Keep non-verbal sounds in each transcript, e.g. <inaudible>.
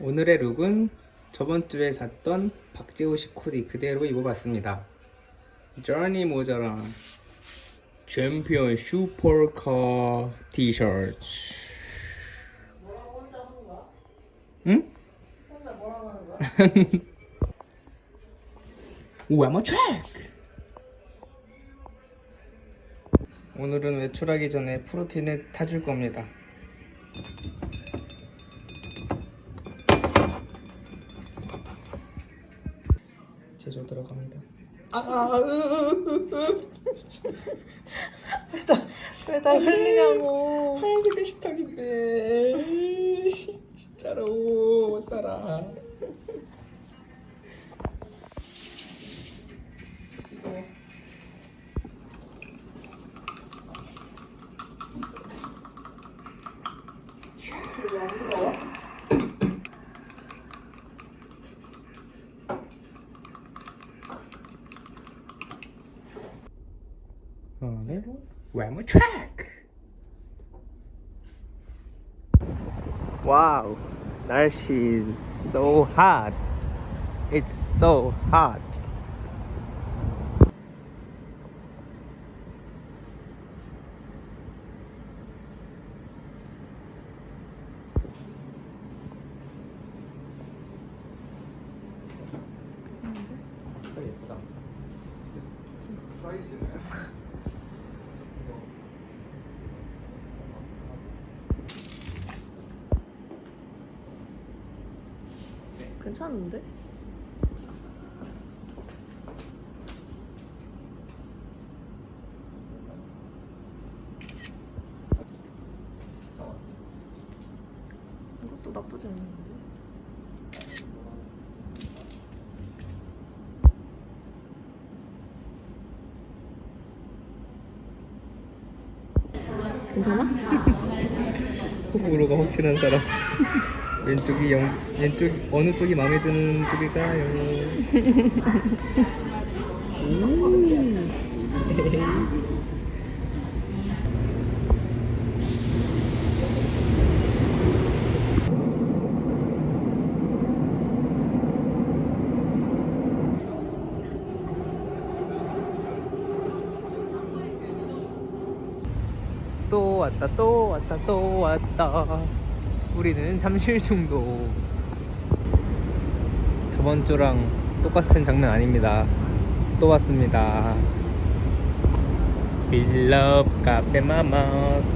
오늘의 룩은 저번 주에 샀던 박재호식 코디 그대로 입어봤습니다. 저니 모자랑 챔피언 슈퍼카 티셔츠. 뭐라고 혼자 하는 거야? 응? 혼자 뭐라고 하는 거야? One more check. 오늘은 외출하기 전에 프로틴을 타줄 겁니다. 왜다 흘리냐고. 하얀색의 식탁인데 진짜로 못 살아. Grandma Track. Wow, that she is. So hot. It's so hot. <laughs> 괜찮은데? 이것도 나쁘지 않은데? 괜찮아? <laughs> 호불호가 확실한 사람. <laughs> 왼쪽이 영, 왼쪽 어느 쪽이 마음에 드는 쪽일까요? <laughs> 또 왔다 또 왔다 또 왔다 우리는 잠실 중도. 저번 주랑 똑같은 장면 아닙니다. 또 왔습니다. 빌럽 카페 마마스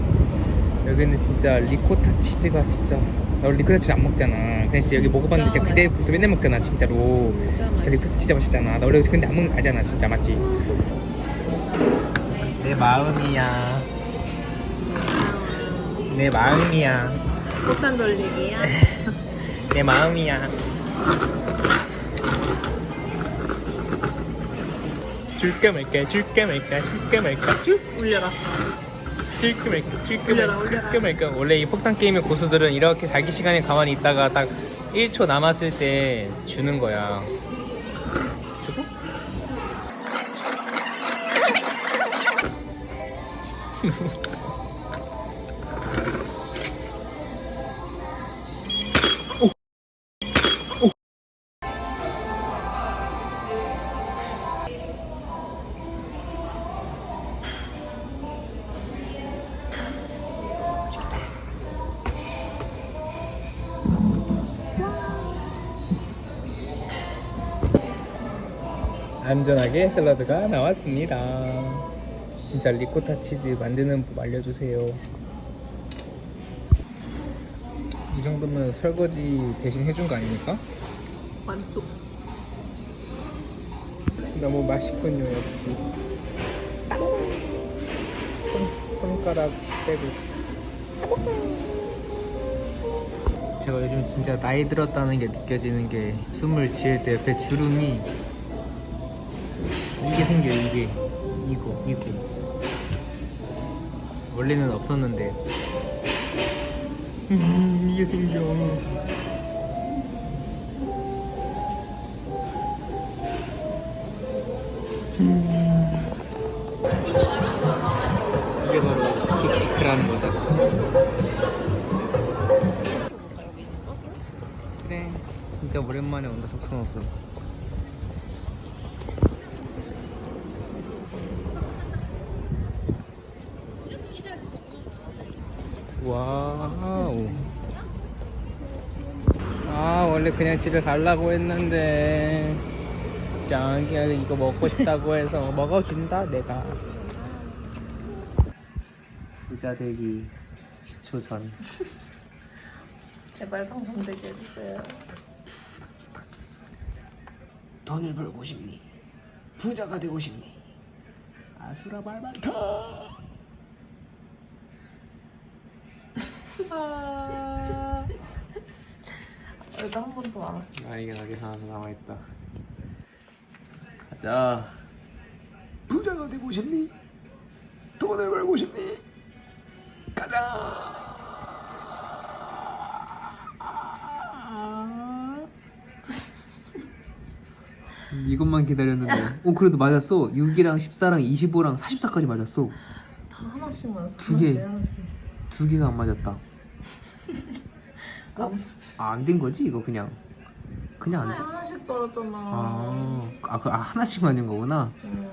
여기는 진짜 리코타 치즈가 진짜 나 원래 리코타 치즈 안 먹잖아. 근데 진짜 여기 먹어봤는데 진짜 그때부터 맨날 먹잖아 진짜로. 진짜 진짜 리코타 치즈 맛있잖아. 나 원래 근데 안 먹는 거 알잖아 진짜 맞지? 내 마음이야. 내 마음이야 못한 돌리기야? <laughs> 내 마음이야 줄까 말까 줄까 말까 줄까 말까 줄 울려라. 줄까 말까 줄까 올려라, 말까. 줄까 말까 원래 이 폭탄 게임의 고수들은 이렇게 자기 시간에 가만히 있다가 딱 1초 남았을 때 주는 거야 주고? <laughs> 안전하게 샐러드가 나왔습니다. 진짜 리코타 치즈 만드는 법 알려주세요. 이 정도면 설거지 대신 해준 거 아닙니까? 만족. 너무 맛있군요, 역시. 손, 손가락 빼고. 제가 요즘 진짜 나이 들었다는 게 느껴지는 게 숨을 지을 때 옆에 주름이 이게 생겨 이게. 이거 이거. 원래는 없었는데. <laughs> 음, 이게 생겨. 이게 바로 킥시크라는 거다. 그래 진짜 오랜만에 온다 석촌호수 와우 아 원래 그냥 집에 가려고 했는데 자기가 이거 먹고 <laughs> 싶다고 해서 먹어준다 내가 부자 되기 10초 전 제발 당첨되게 해주세요. 돈을 벌고 싶니? 부자가 되고 싶니? 아수라 말만타. 여기도 한 번더 남았어. 아 이게 여기 하나 남아 있다. 가자. 부자가 되고 싶니? 돈을 벌고 싶니? 가자. <laughs> 이것만 기다렸는데. 어 그래도 맞았어. 6이랑 14랑 25랑 44까지 맞았어. 다 하나씩 맞았어. 두 개. 하나씩, 하나씩. 두 개가 안 맞았다. 안, <laughs> 아, 안 된 거지? 이거 그냥. 그냥 안 하나에 돼. 하나씩 받았잖아. 아, 아, 그, 아 하나씩 맞는 거구나. 음.